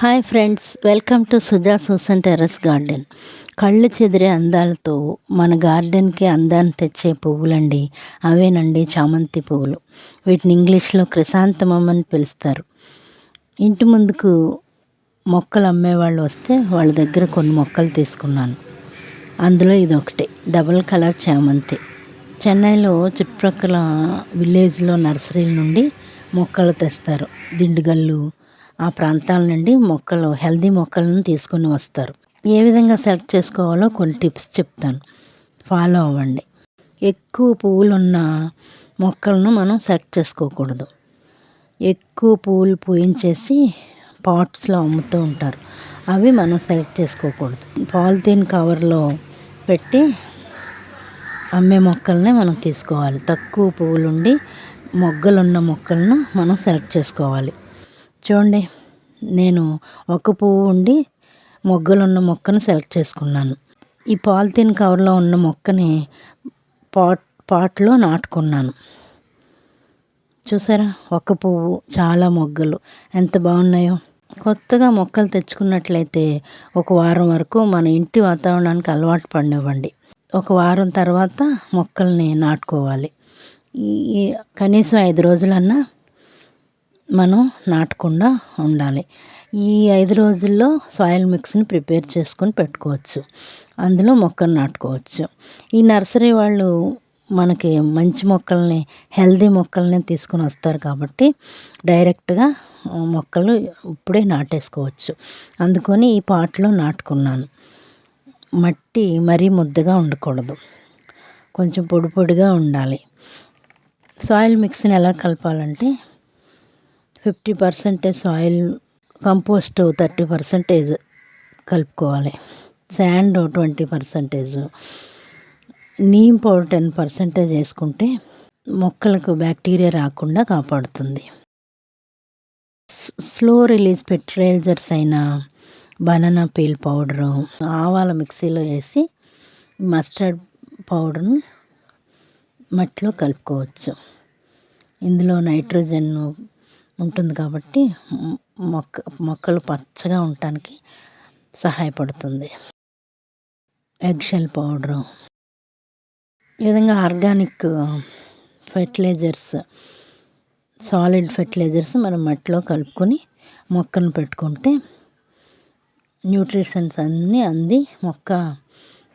Hi friends welcome to Suja Susan terrace garden. కళ్ళు చెదిరే అందాలతో మన గార్డెన్కి అందాన్ని తెచ్చే పువ్వులండి. అవేనండి చామంతి పువ్వులు. వీటిని ఇంగ్లీష్లో క్రిసాంతమం అని పిలుస్తారు. ఇంటి ముందుకు మొక్కలు అమ్మేవాళ్ళు వస్తే వాళ్ళ దగ్గర కొన్ని మొక్కలు తీసుకున్నాను. అందులో ఇది ఒకటి డబుల్ కలర్ చామంతి. చెన్నైలో చుట్టుప్రక్కల విలేజ్లో నర్సరీల నుండి మొక్కలు తెస్తారు. దిండుగల్లు ఆ ప్రాంతాల నుండి మొక్కలు హెల్దీ మొక్కలను తీసుకొని వస్తారు. ఏ విధంగా సెలెక్ట్ చేసుకోవాలో కొన్ని టిప్స్ చెప్తాను. ఫాలో అవ్వండి. ఎక్కువ పువ్వులు ఉన్న మొక్కలను మనం సెలెక్ట్ చేసుకోకూడదు. ఎక్కువ పువ్వులు పూయించేసి పాట్స్లో అమ్ముతూ ఉంటారు. అవి మనం సెలెక్ట్ చేసుకోకూడదు. పాలిథీన్ కవర్లో పెట్టి అమ్మే మొక్కల్ని మనం తీసుకోవాలి. తక్కువ పువ్వులుండి మొగ్గలున్న మొక్కలను మనం సెలెక్ట్ చేసుకోవాలి. చూడండి నేను ఒక పువ్వు ఉండి మొగ్గలున్న మొక్కను సెలెక్ట్ చేసుకున్నాను. ఈ పాలిథిన్ కవర్లో ఉన్న మొక్కని పాట్ పాట్లో నాటుకున్నాను. చూసారా? ఒక పువ్వు చాలా మొగ్గలు. ఎంత బాగున్నాయో. కొత్తగా మొక్కలు తెచ్చుకున్నట్లయితే ఒక వారం వరకు మన ఇంటి వాతావరణానికి అలవాటు పడినివ్వండి. ఒక వారం తర్వాత మొక్కల్ని నాటుకోవాలి. ఈ కనీసం ఐదు రోజులన్నా మనం నాటకుండా ఉండాలి. ఈ ఐదు రోజుల్లో సాయిల్ మిక్స్ని ప్రిపేర్ చేసుకొని పెట్టుకోవచ్చు. అందులో మొక్కలు నాటుకోవచ్చు. ఈ నర్సరీ వాళ్ళు మనకి మంచి మొక్కల్ని హెల్దీ మొక్కల్ని తీసుకొని వస్తారు కాబట్టి డైరెక్ట్గా మొక్కలు ఇప్పుడే నాటేసుకోవచ్చు. అందుకని ఈ పాట్లో నాటుకున్నాను. మట్టి మరీ ముద్దగా ఉండకూడదు. కొంచెం పొడి పొడిగా ఉండాలి. సాయిల్ మిక్స్ని ఎలా కలపాలంటే fifty percentage soil compost thirty percentage కలుపుకోవాలి. Sand twenty percentage. Neem powder ten percentage వేసుకుంటే మొక్కలకు బ్యాక్టీరియా రాకుండా కాపాడుతుంది. స్లో రిలీజ్ ఫెర్టిలైజర్స్ అయిన బనానా పీల్ పౌడరు ఆవాల మిక్సీలో వేసి మస్టర్డ్ పౌడర్ని మట్టిలో కలుపుకోవచ్చు. ఇందులో నైట్రోజన్ ఉంటుంది కాబట్టి మొక్క మొక్కలు పచ్చగా ఉండటానికి సహాయపడుతుంది. ఎగ్షెల్ పౌడరు ఈ విధంగా ఆర్గానిక్ ఫెర్టిలైజర్స్ సాలిడ్ ఫెర్టిలైజర్స్ మనం మట్టిలో కలుపుకొని మొక్కను పెట్టుకుంటే న్యూట్రిషన్స్ అన్నీ అంది మొక్క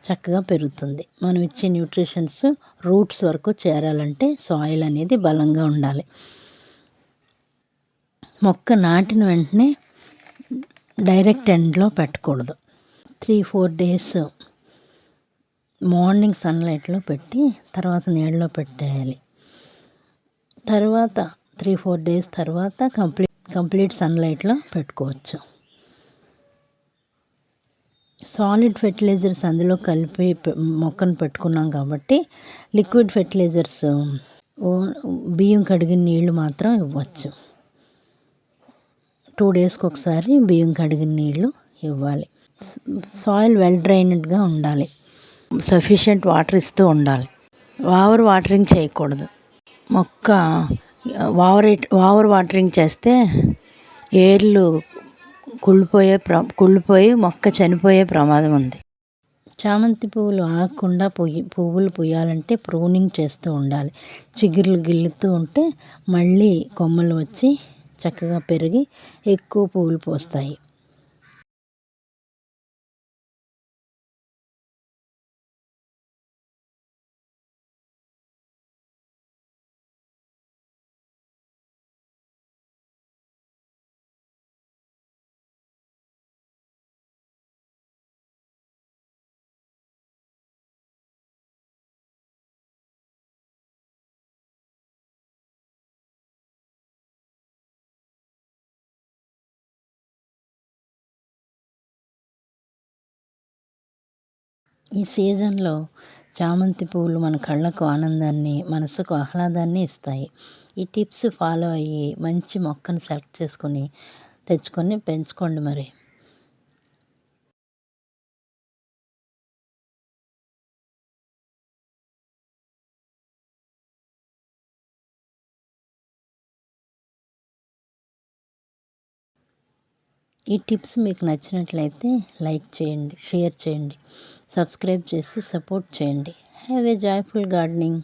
చక్కగా పెరుగుతుంది. మనం ఇచ్చే న్యూట్రిషన్స్ రూట్స్ వరకు చేరాలంటే సాయిల్ అనేది బలంగా ఉండాలి. మొక్క నాటిన వెంటనే డైరెక్ట్ ఎండ్లో పెట్టకూడదు. త్రీ ఫోర్ డేస్ మార్నింగ్ సన్లైట్లో పెట్టి తర్వాత నీళ్ళలో పెట్టేయాలి. తర్వాత త్రీ ఫోర్ డేస్ తర్వాత కంప్లీట్ కంప్లీట్ సన్లైట్లో పెట్టుకోవచ్చు. సాలిడ్ ఫెర్టిలైజర్స్ అందులో కలిపి మొక్కను పెట్టుకున్నాం కాబట్టి లిక్విడ్ ఫెర్టిలైజర్స్ బియ్యం కడిగిన నీళ్ళు మాత్రం ఇవ్వచ్చు. టూ డేస్కి ఒకసారి బియ్యం కడిగిన నీళ్ళు ఇవ్వాలి. సాయిల్ వెల్ డ్రైనడ్గా ఉండాలి. సఫిషియెంట్ వాటర్ ఇస్తూ ఉండాలి. ఓవర్ వాటరింగ్ చేయకూడదు. మొక్క ఓవర్ ఓవర్ వాటరింగ్ చేస్తే ఏర్లు కుళ్ళిపోయే ప్ర కుళ్ళిపోయి మొక్క చనిపోయే ప్రమాదం ఉంది. చామంతి పువ్వులు ఆగకుండా పొయ్యి పువ్వులు పొయ్యాలంటే ప్రూనింగ్ చేస్తూ ఉండాలి. చిగుర్లు గిల్లుతూ ఉంటే మళ్ళీ కొమ్మలు వచ్చి చక్కగా పెరిగి ఎక్కువ పువ్వులు పూస్తాయి. ఈ సీజన్లో చామంతి పువ్వులు మన కళ్ళకు ఆనందాన్ని మనసుకు ఆహ్లాదాన్ని ఇస్తాయి. ఈ టిప్స్ ఫాలో అయ్యి మంచి మొక్కను సెలెక్ట్ చేసుకొని తెచ్చుకొని పెంచుకోండి మరి. ఈ టిప్స్ మీకు నచ్చినట్లయితే లైక్ చేయండి షేర్ చేయండి సబ్స్క్రైబ్ చేసి సపోర్ట్ చేయండి. Have a joyful gardening.